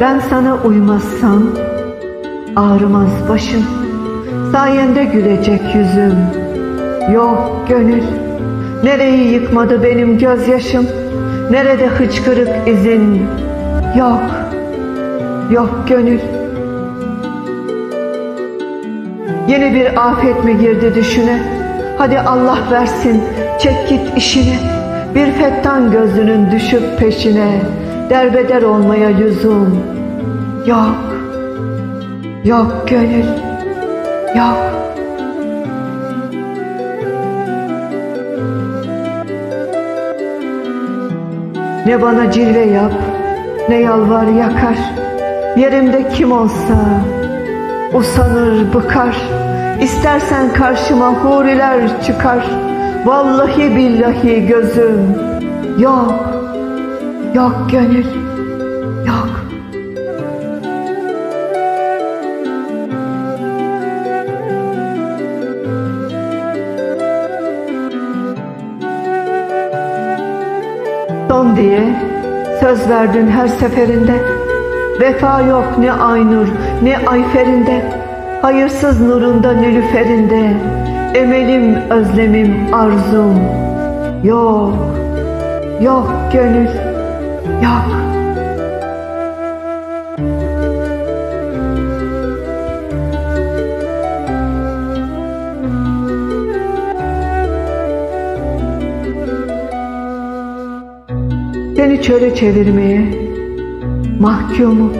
Ben sana uymazsam ağrımaz başım. Sayende gülecek yüzüm. Yok gönül, nereyi yıkmadı benim gözyaşım. Nerede hıçkırık izin? Yok, yok gönül. Yeni bir afet mi girdi düşüne? Hadi Allah versin, çek git işine. Bir fettan gözünün düşüp peşine. Derbeder olmaya lüzum. Yok, yok gönül, yok. Ne bana cilve yap, ne yalvar yakar. Yerimde kim olsa usanır bıkar. İstersen karşıma huriler çıkar. Vallahi billahi gözüm yok, yok gönül, yok. Son diye söz verdin her seferinde. Vefa yok ne Aynur ne Ayfer'inde. Hayırsız nurunda nülüferinde. Emelim, özlemim, arzum. Yok, yok gönül, yok. Seni çöle çevirmeye mahkumum.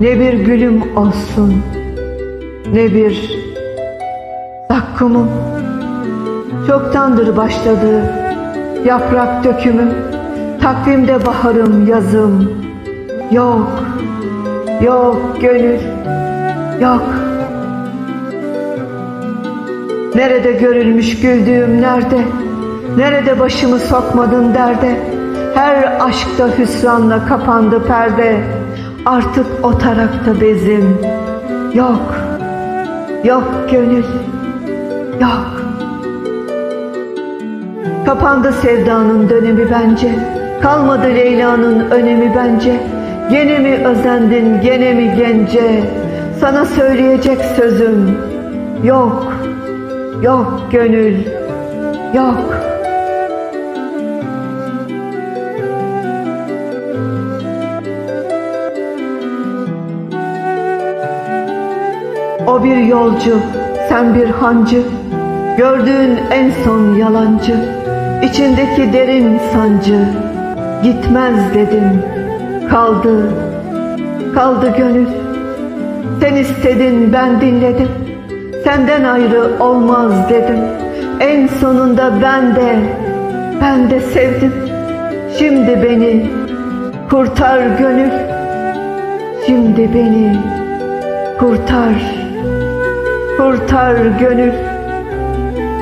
Ne bir gülüm olsun, ne bir zakkumum. Çoktandır başladı yaprak dökümü, takvimde baharım, yazım. Yok, yok gönül, yok. Nerede görülmüş güldüğüm nerede? Nerede başımı sokmadın derde? Her aşkta hüsranla kapandı perde. Artık o tarakta bezim. Yok, yok gönül, yok. Kapandı sevdanın dönemi bence. Kalmadı Leyla'nın önemi bence. Gene mi özendin, gene mi gence? Sana söyleyecek sözüm yok, yok gönül, yok. O bir yolcu, sen bir hancı, gördüğün en son yalancı, içindeki derin sancı, gitmez dedim, kaldı, kaldı gönül. Sen istedin, ben dinledim, senden ayrı olmaz dedim. En sonunda ben de, ben de sevdim. Şimdi beni kurtar gönül, şimdi beni kurtar. Kurtar gönül,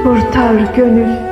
kurtar gönül.